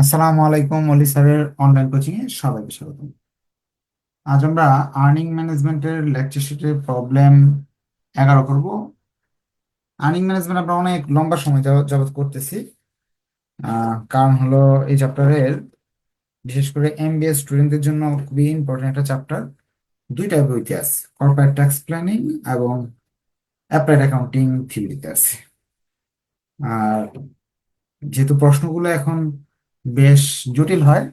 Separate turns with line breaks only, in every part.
আসসালামু আলাইকুম, অলি স্যারের অনলাইন কোচিং এ সবাইকে স্বাগত আজ আমরা আর্নিং ম্যানেজমেন্টের লেকচার শিটের প্রবলেম এগারো করব। আর্নিং ম্যানেজমেন্ট আমরা অনেক লম্বা সময় যাবত করতেছি। কারণ হলো এই চ্যাপ্টারের বিশেষ করে এমবিএ স্টুডেন্টদের জন্য খুবই ইম্পর্টেন্ট একটা চ্যাপ্টার দুইটা বইতে আছে কর্পোরেট ট্যাক্স প্ল্যানিং এবং অ্যাপ্লাইড অ্যাকাউন্টিং থিওরিতে আছে। আর যেহেতু প্রশ্নগুলো এখন বেশ জটিল হয়।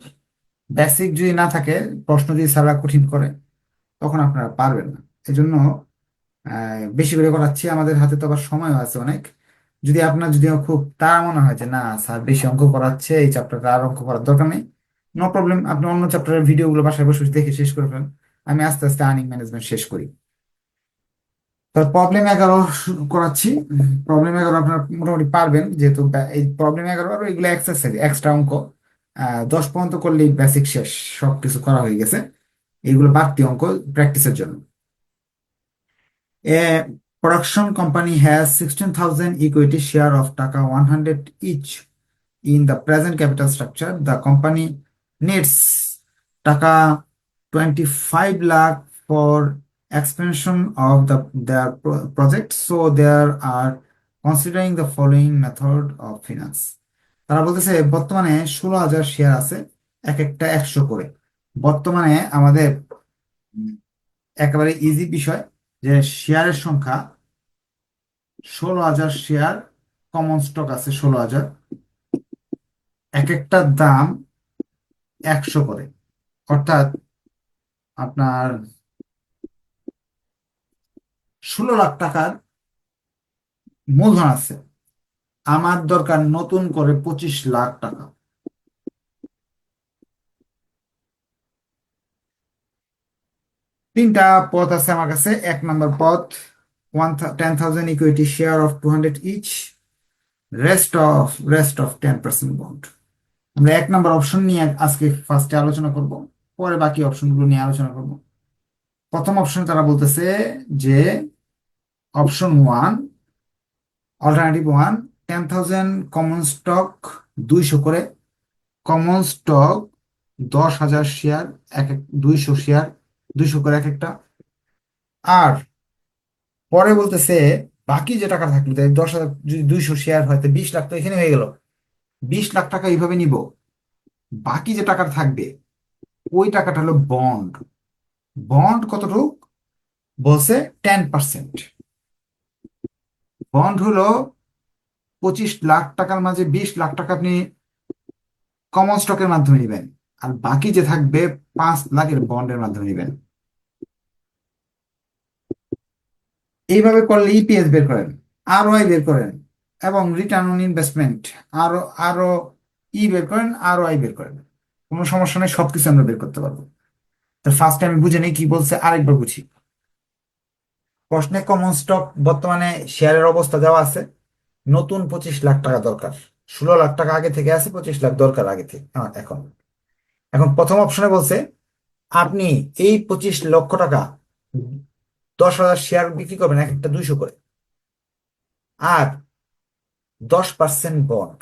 বেসিক যদি না থাকে প্রশ্ন যদি স্যাররা কঠিন করে তখন আপনারা পারবেন না। এজন্য আহ, বেশি করে করাচ্ছি। আমাদের হাতে তো আবার সময়ও আছে অনেক। যদি আপনার যদি খুব তাড়া মনে হয় যে না স্যার বেশি অঙ্ক করাচ্ছে এই চ্যাপ্টারটা আর অঙ্ক করার দরকার নেই। নো প্রবলেম আপনি অন্য চ্যাপ্টারের ভিডিওগুলো বাসায় বসে বসে দেখে শেষ করে ফেলেন। আমি আস্তে আস্তে আর্নিং ম্যানেজমেন্ট শেষ করি। তার প্রবলেম এগারো করাচ্ছি। প্রবলেম এগারো আপনার মোটামুটি পারবেন যেহেতু এই প্রবলেম এগারো আর এগুলো এক্সারসাইজ এক্সট্রা অঙ্ক। দশ পর্যন্ত করলেই বেসিক শেষ সব কিছু করা হয়ে গেছে। এগুলো বাড়তি অঙ্ক প্র্যাকটিসের জন্য। A production company has 16,000 equity share of Taka 100 in the present capital structure the company company needs Taka 25 lakh for expansion of the their pro- project. So they are considering the following method of finance. তারা বলতেছে, বর্তমানে ষোলো হাজার share আছে, এক একটা একশো করে বর্তমানে আমাদের একেবারে ইজি বিষয় যে শেয়ারের সংখ্যা ষোলো হাজার শেয়ার কমন স্টক আছে ষোলো হাজার এক একটার দাম একশো করে অর্থাৎ আপনার ষোলো লাখ টাকার মূলধন আছে। আমার দরকার নতুন করে পঁচিশ লাখ টাকা। তিনটা পথ আছে আমার কাছে। এক নম্বর পথ one ten thousand equity share of two hundred each rest of rest of ten percent bond আমরা এক নম্বর অপশন নিয়ে আজকে ফার্স্টে আলোচনা করব, পরে বাকি অপশনগুলো নিয়ে আলোচনা করব। প্রথম অপশন তারা বলতেছে যে option one alternative one ten thousand common stock দুইশো করে। কমন স্টক দশ হাজার শেয়ার এক এক দুইশো শেয়ার দুইশো করে এক একটা। আর পরে বলতেছে, বাকি যে টাকা থাকল, তাই দশ হাজার যদি দুইশো শেয়ার হয় তো বিশ লাখ তো এখানে হয়ে গেল। বিশ লাখ টাকা এইভাবে নিব। বাকি যে টাকা থাকবে, ওই টাকাটা হলো বন্ড বন্ড কতটুক? বলছে টেন পার্সেন্ট বন্ড হলো পঁচিশ লাখ টাকার মাঝে বিশ লাখ টাকা আপনি কমন স্টকের মাধ্যমে নেবেন। আর বাকি যে থাকবে পাঁচ লাখের বন্ডের মাধ্যমে নেবেন। এইভাবে করলে ইপিএস বের করেন আরওআই বের করেন এবং রিটার্ন অন ইনভেস্টমেন্ট আরও আরও ই বের করেন আরওআই বের করেন। কোনো সমস্যা নেই, সবকিছু আমরা বের করতে পারব। তো ফার্স্ট আমি বুঝে নেই কি বলছে, আরেকবার বুঝি। প্রশ্নে কমন স্টক বর্তমানে শেয়ারের অবস্থা দেওয়া আছে। নতুন পঁচিশ লাখ টাকা দরকার। ষোলো লাখ টাকা আগে থেকে আছে, পঁচিশ লাখ দরকার আগে থেকে এখন। এখন প্রথম অপশনে বলছে, আপনি এই পঁচিশ লক্ষ টাকা দশ হাজার শেয়ার বিক্রি করবেন এক একটা দুইশো করে। আর দশ পার্সেন্ট বন্ড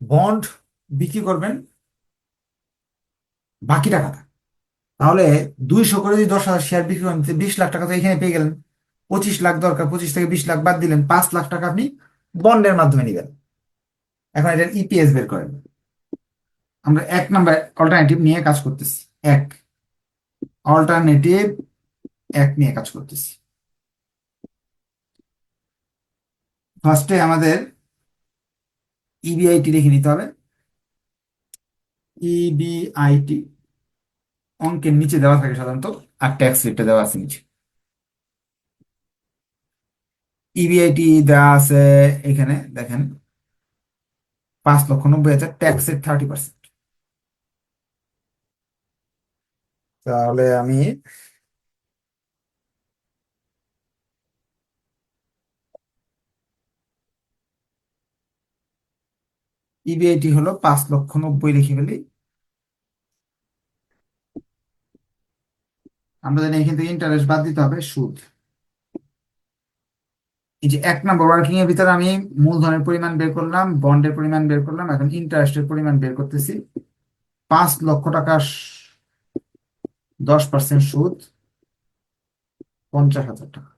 বন্ড বিক্রি করবেন বাকি টাকাটা। তাহলে দুইশো করে যদি দশ হাজার শেয়ার বিক্রি করেন বিশ লাখ টাকা তো এখানে পেয়ে গেলেন। পঁচিশ লাখ দরকার, পঁচিশ থেকে বিশ লাখ বাদ দিলেন, পাঁচ লাখ টাকা আপনি বন্ডের মাধ্যমে নেবেন। এখন এটার ইপিএস বের করেন। আমরা এক নাম্বার অল্টারনেটিভ নিয়ে কাজ করতেছি। এক। অল্টারনেটিভ এক নিয়ে কাজ করতেছি। ফার্স্টে আমাদের ইবিআইটি লিখে নিতে হবে। ইবিআইটি অঙ্কের নিচে দেওয়া থাকে সাধারণত, আর ট্যাক্স রেটটা দেওয়া আছে নিচে। ইবিআইটি দেওয়া আছে এখানে, দেখেন, পাঁচ লক্ষ নব্বই হাজার ট্যাক্স ট্যাক্সের থার্টি পার্সেন্ট তাহলে আমি ইবিআইটি হলো পাঁচ লক্ষ নব্বই লিখে ফেলি। আমরা জানি এখান থেকে ইন্টারেস্ট বাদ দিতে হবে, সুদ। এই যে এক নম্বর ওয়ার্কিং এর ভিতরে আমি মূলধনের পরিমাণ বের করলাম, বন্ডের পরিমাণ বের করলাম, এখন ইন্টারেস্টের পরিমাণ বের করতেছি। পাঁচ লক্ষ টাকা দশ পার্সেন্ট সুদ, পঞ্চাশ হাজার টাকা।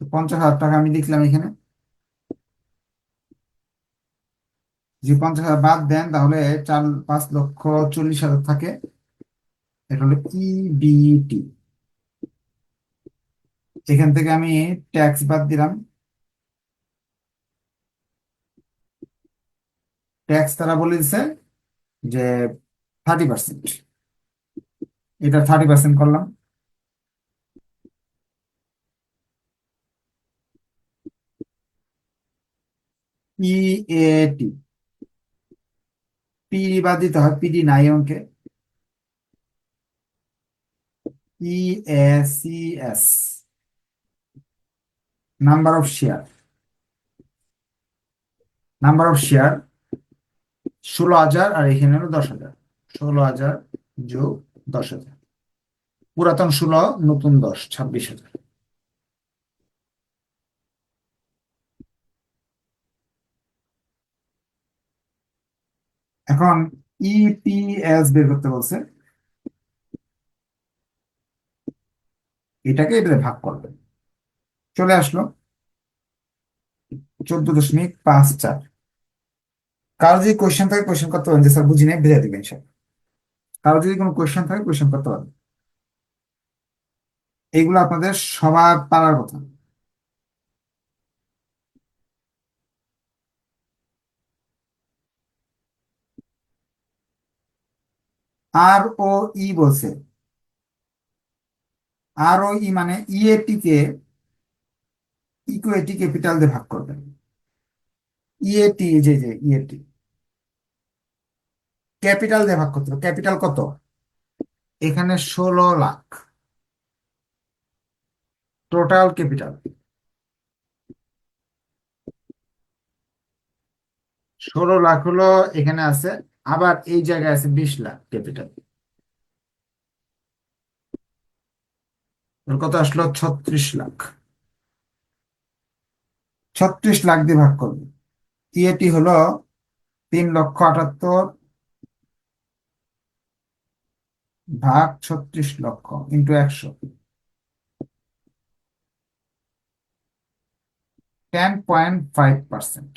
পঞ্চাশ হাজার টাকা আমি লিখলাম এখানে। যে পঞ্চাশ হাজার বাদ দেন, তাহলে চার, পাঁচ লক্ষ চল্লিশ হাজার থাকে। এটা হলো ইবিটি এখান থেকে আমি ট্যাক্স বাদ দিলাম। ট্যাক্স তারা বলে দিছে যে থার্টি পার্সেন্ট এটা থার্টি পার্সেন্ট করলাম। পিএটি পিডি বাদ দিতে হয় পিডি নাই অঙ্কে। EACS number of share number of share ষোলো হাজার আর এখানে হলো দশ হাজার। ষোলো হাজার যোগ দশ হাজার। পুরাতন ষোলো, নতুন দশ, ছাব্বিশ হাজার। এখন ইপিএস বের করতে বলছে। এটাকে এটাতে ভাগ করবে চলে আসলো চোদ্দ দশমিক পাঁচ চার। কারও যদি কোয়েশ্চেন থাকে কোয়েশ্চেন করতে পারেন। যে স্যার বুঝি নেই বুঝে দিবেন স্যার। কারও যদি কোনো কোয়েশ্চেন থাকে কোয়েশ্চেন করতে পারেন। এগুলো আপনাদের সবার পারার কথা। আর ও ই বলছে আর ও ই মানে ইএটি কে ইকুইটি ক্যাপিটাল দিয়ে ভাগ করবেন ইএটি যে যে ইএটি ক্যাপিটাল দিয়ে ভাগ করতে ক্যাপিটাল কত? এখানে ষোলো লাখ। টোটাল ক্যাপিটাল ষোলো লাখ হলো এখানে আছে। আবার এই জায়গায় আছে বিশ লাখ ক্যাপিটাল কত আসলো? ছত্রিশ লাখ। ছত্রিশ লাখ দিয়ে ভাগ করবে। ইএটি হলো তিন লক্ষ আটাত্তর ভাগ ছত্রিশ লক্ষ ইন্টু একশো। Ten point five percent.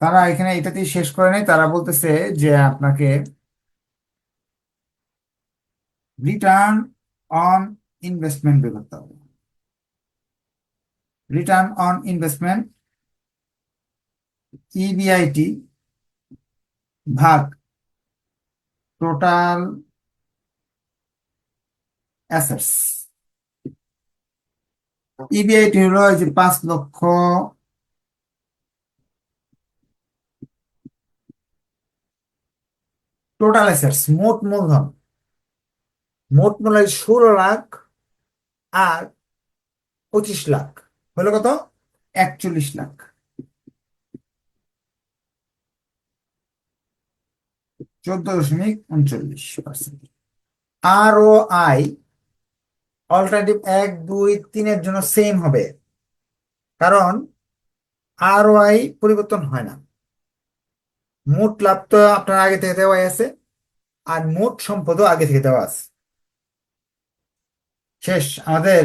তারা এখানে এটাতেই শেষ করে নেই। তারা বলতেছে যে আপনাকে রিটার্ন অন ইনভেস্টমেন্ট বের করতে হবে। রিটার্ন অন ইনভেস্টমেন্ট ইবিআইটি ভাগ টোটাল অ্যাসেটস ইবিআইটি হলো যে পাঁচ লক্ষ টোটাল অ্যাসেটস মোট মূলধন। মোট মূলধন ষোলো লাখ আর পঁচিশ লাখ। হলো কত? একচল্লিশ লাখ। চোদ্দ দশমিক উনচল্লিশ পার্সেন্ট আর ও আই অল্টারনেটিভ এক, দুই, তিনের জন্য সেম হবে। কারণ আর ও আই পরিবর্তন হয় না। মোট লাভ তো আপনার আগে থেকে দেওয়াই আছে। আর মোট সম্পদও আগে থেকে দেওয়া আছে। শেষ, আমাদের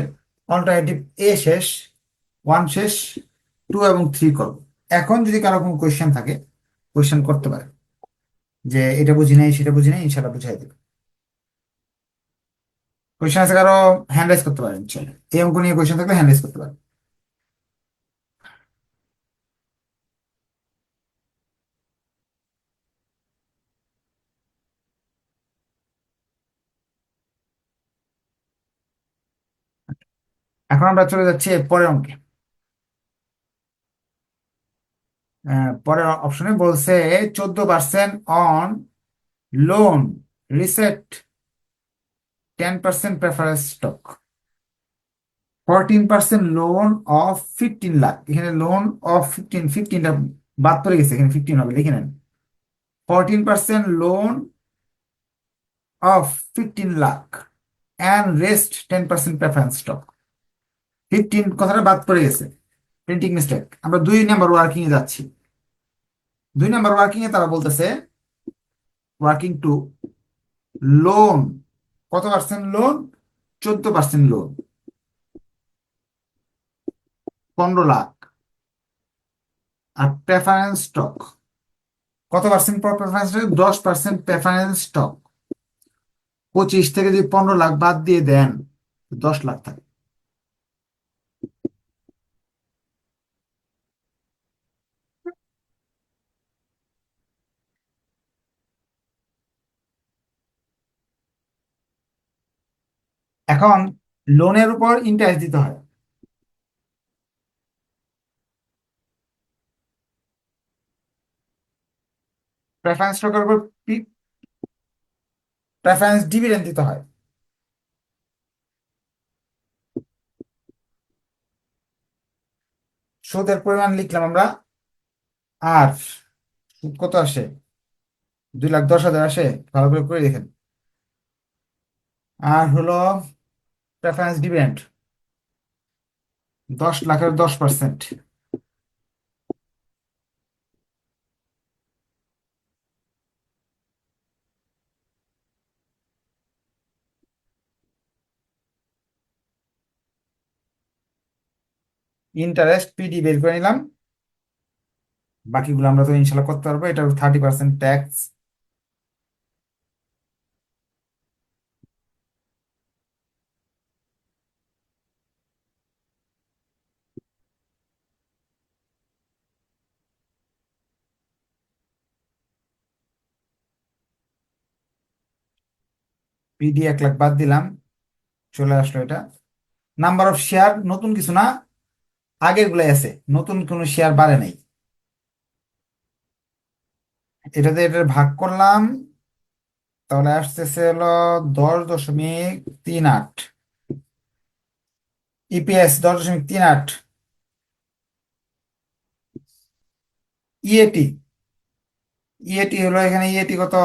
অল্টারনেটিভ এ শেষ ওয়ান শেষ টু এবং থ্রি করব। এখন যদি কারও কোনো কোয়েশ্চেন থাকে কোয়েশ্চেন করতে পারে। যে এটা বুঝি নাই, সেটা বুঝি নাই ইনশাল্লাহ বুঝাই দেবে। কোয়েশ্চেন আছে কারও? হ্যান্ড রাইজ করতে পারেন এরকম অঙ্ক নিয়ে কোয়েশ্চেন থাকলে হ্যান্ড রাইজ করতে পারেন। এখন আমরা চলে যাচ্ছি পরের অঙ্কে। পরের অপশনে বলছে চোদ্দ percent on loan rest ten percent preference stock fourteen percent loan of fifteen lakh এখানে লোন অফ ফিফটিন ফিফটিনটা বাদ পড়ে গেছে, এখানে ফিফটিন হবে লিখে নেন। Fourteen percent loan of fifteen lakh and rest ten percent preference stock fifteen কথাটা বাদ পড়ে গেছে। প্রিন্টিং মিস্টেক আমরা দুই নাম্বার ওয়ার্কিং এ যাচ্ছি। দুই নাম্বার ওয়ার্কিং এ তারা বলতেছে ওয়ার্কিং টু লোন কত পার্সেন্ট লোন চোদ্দ পার্সেন্ট লোন পনেরো লাখ। আর প্রেফারেন্স স্টক কত পার্সেন্ট প্রেফারেন্স দশ পার্সেন্ট প্রেফারেন্স স্টক পঁচিশ থেকে যদি পনেরো লাখ বাদ দিয়ে দেন, দশ লাখ থাকে। এখন লোনের উপর ইন্টারেস্ট দিতে হয়। প্রেফারেন্স স্টকের উপর প্রেফারেন্স ডিভিডেন্ড দিতে হয়। সুদের পরিমাণ লিখলাম আমরা। আর সুদ কত আসে? দুই লাখ দশ হাজার আসে। ভালো করে করে দেখেন। আর হলো প্রেফারেন্স ডিভিডেন্ড দশ লাখের দশ পার্সেন্ট ইন্টারেস্ট পিডি বের করে নিলাম। বাকিগুলো আমরা তো ইনশাল্লাহ করতে পারব। এটা থার্টি পার্সেন্ট ট্যাক্স পিডি এক লাখ বাদ দিলাম, চলে আসলো এটা। নাম্বার অফ শেয়ার নতুন কিছু না আগের গুলাই আছে, নতুন কোনো শেয়ার বাড়ে নাই। এটাতে এটা ভাগ করলাম, তাহলে আসতেছে হলো দশ দশমিক তিন আট। ইপিএস দশ দশমিক তিন আট। ইএটি ইএটি হলো এখানে ইএটি কত?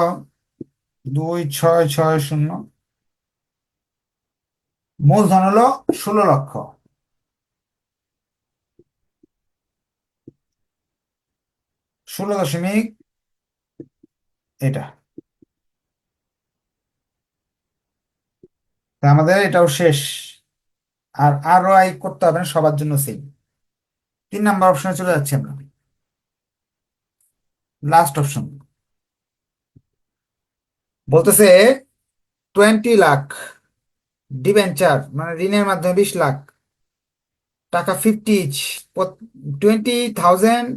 দুই ছয় ছয় শূন্য। মূলধন হলো ষোলো লক্ষ। ষোলো দশমিক এটা। আমাদের এটাও শেষ। আর আরও আই করতে হবে সবার জন্য সেম তিন নাম্বার অপশনে চলে যাচ্ছি আমরা। লাস্ট অপশন বলতেছে টোয়েন্টি লাখ ডিবেঞ্চার মানে ঋণের মাধ্যমে বিশ লাখ টাকা fifty each twenty thousand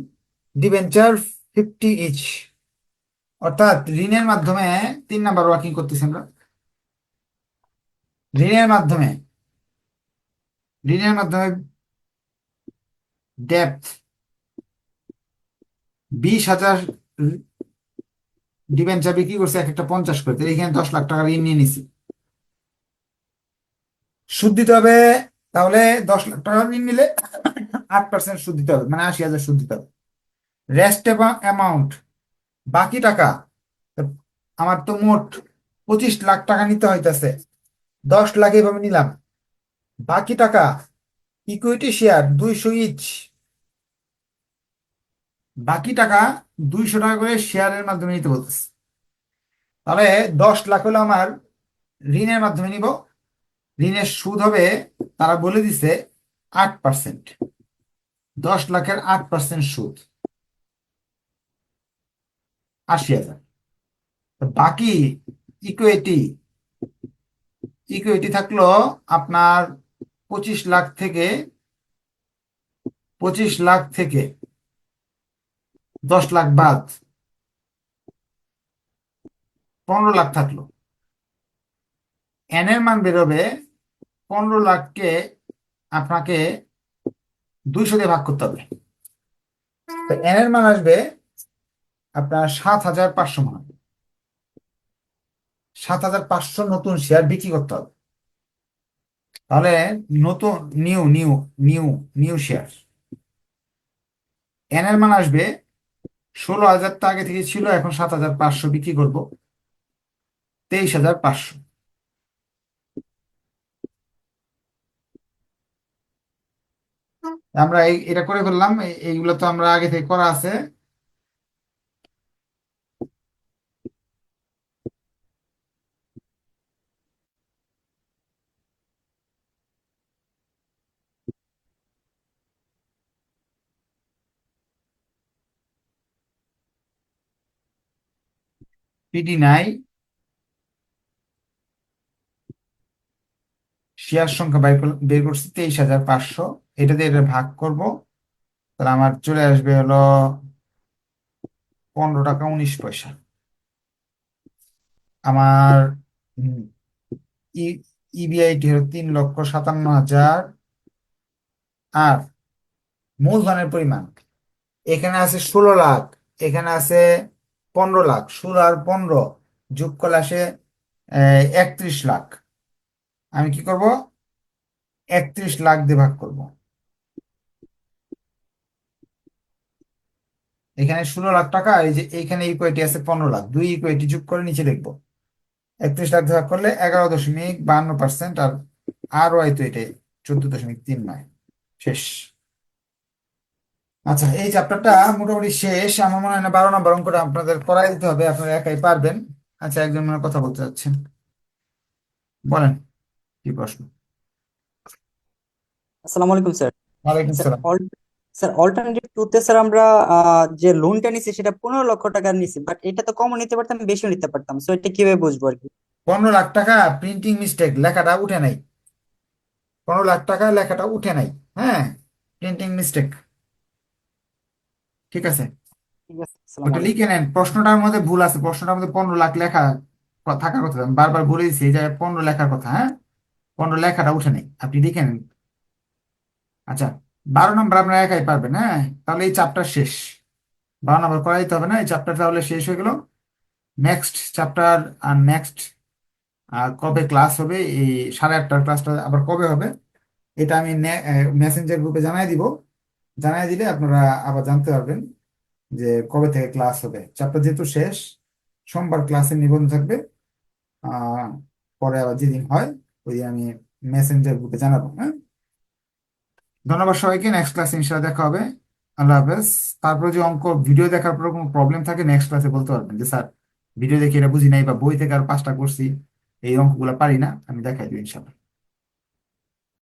debenture fifty each অর্থাৎ ঋণের মাধ্যমে তিন নাম্বার ওয়ার্কিং করতেছি আমরা। ঋণের মাধ্যমে ঋণের মাধ্যমে ডেপথ বিশ হাজার ডিবেঞ্চার বিক্রি করছে? এক একটা পঞ্চাশ করে। তাহলে এখানে দশ লাখ টাকা ঋণ নিয়ে নিছি। সুদ দিতে হবে, তাহলে দশ লাখ টাকা ঋণ নিলে আট পার্সেন্ট সুদ দিতে হবে মানে আশি হাজার সুদ দিতে হবে। রেস্ট অ্যামাউন্ট বাকি টাকা, আমার তো মোট পঁচিশ লাখ টাকা নিতে হইতেছে। দশ লাখ এভাবে নিলাম। বাকি টাকা ইকুইটি শেয়ার দুইশো ইচ বাকি টাকা দুইশো টাকা করে শেয়ারের মাধ্যমে নিতে বলতেছে। তাহলে দশ লাখ হলো আমার ঋণের মাধ্যমে নিব। ঋণের সুদ হবে, তারা বলে দিছে আট পার্সেন্ট। দশ লাখের আট পার্সেন্ট সুদ। আশি হাজার। বাকি ইকুইটি ইকুইটি থাকল আপনার পঁচিশ লাখ থেকে, পঁচিশ লাখ থেকে দশ লাখ বাদ। পনেরো লাখ থাকল। এন এর মান বেরোবে পনেরো লাখকে আপনাকে দুইশো দিয়ে ভাগ করতে হবে। এন এর মান আসবে আপনার সাত হাজার পাঁচশো মান। সাত হাজার পাঁচশো নতুন শেয়ার বিক্রি করতে হবে। তাহলে নতুন new new new new share N এর মান আসবে ষোলো হাজার তো আগে থেকে ছিল, এখন সাত হাজার পাঁচশো বিক্রি করব। তেইশ হাজার পাঁচশো। আমরা এই, এটা করে ফেললাম এইগুলো তো আমরা আগে থেকে করা আছে। পিডি নাই। শেয়ার সংখ্যা বের করছি তেইশ হাজার পাঁচশো। এটা দিয়ে এটা ভাগ করব। তাহলে আমার চলে আসবে হলো পনেরো টাকা উনিশ পয়সা। আমার ইবিআইটি হলো তিন লক্ষ সাতান্ন হাজার। আর মূলধনের পরিমাণ, এখানে আছে ষোলো লাখ, এখানে আছে পনেরো লাখ ষোলো আর পনেরো, যোগ করলে আসে একত্রিশ লাখ। আমি কি করব? একত্রিশ লাখ দিয়ে ভাগ করব। এখানে ষোলো লাখ টাকা, এই যে এইখানে ইকুইটি আছে পনেরো লাখ, দুই ইকুইটি যোগ করে নিচে লিখব। একত্রিশ লাখ ভাগ করলে এগারো দশমিক বান্ন পার্সেন্ট, আর আর ওয়াই তো এটাই, চোদ্দ দশমিক তিন নয়। শেষ। আচ্ছা এই চ্যাপ্টারটা মোটামুটি শেষ। আমার মনে হয় না বারো নম্বর অঙ্কটা আপনাদের করাই দিতে হবে আপনারা একাই পারবেন। আচ্ছা একজন মনে কথা বলতে চাচ্ছেন বলেন কি প্রশ্ন?
আসসালামু আলাইকুম স্যার।
ওয়ালাইকুম সালাম
স্যার অল্টারনেটিভ টুতে স্যার আমরা যে লোনটা নিছি সেটা পনেরো লক্ষ টাকা নিছি বাট এটা তো কমও নিতে পারতাম বেশিও নিতে পারতাম। সো এটা কীভাবে বুঝব আর কি?
পনেরো লাখ টাকা প্রিন্টিং মিস্টেক লেখাটা উঠে নাই। পনেরো লাখ টাকা লেখাটা উঠে নাই হ্যাঁ? প্রিন্টিং মিস্টেক ঠিক আছে?
ঠিক আছে আসসালামু
ওটা লিখে নেন প্রশ্নটার মধ্যে ভুল আছে প্রশ্নটার মধ্যে পনেরো লাখ লেখা থাকার কথা আমি বারবার বলে দিচ্ছি এই জায়গায় পনেরো লেখার কথা হ্যাঁ? পনেরো লেখাটা উঠে নেই আপনি লিখে নেন। আচ্ছা বারো নম্বর আপনারা একাই পারবেন হ্যাঁ? তাহলে এই চ্যাপ্টার শেষ। বারো নম্বর করা দিতে হবে না এই চ্যাপ্টার তাহলে শেষ হয়ে গেল। নেক্সট চ্যাপ্টার আর নেক্সট কবে ক্লাস হবে? এই সাড়ে আটটার ক্লাসটা আবার কবে হবে? এটা আমি মেসেঞ্জার গ্রুপে জানাই দিব। জানাই দিলে আপনারা আবার জানতে পারবেন যে কবে থেকে ক্লাস হবে। চ্যাপ্টার যেহেতু শেষ, সোমবার ক্লাসের নিবন্ধ থাকবে পরে আবার যেদিন হয় ওই আমি মেসেঞ্জার গ্রুপে জানাব হ্যাঁ? ধন্যবাদ সবাইকে নেক্সট ক্লাসে ইনশাআল্লাহ দেখা হবে। আল্লাহ হাফেজ। তারপরে যে অঙ্ক ভিডিও দেখার পর কোনো প্রবলেম থাকে নেক্সট ক্লাসে বলতে পারবেন যে, স্যার ভিডিও দেখে এটা বুঝি নাই বা বই থেকে আর পাঁচটা করছি, এই অঙ্কগুলো পারি না, আমি দেখাই দিই ইনশাআল্লাহ।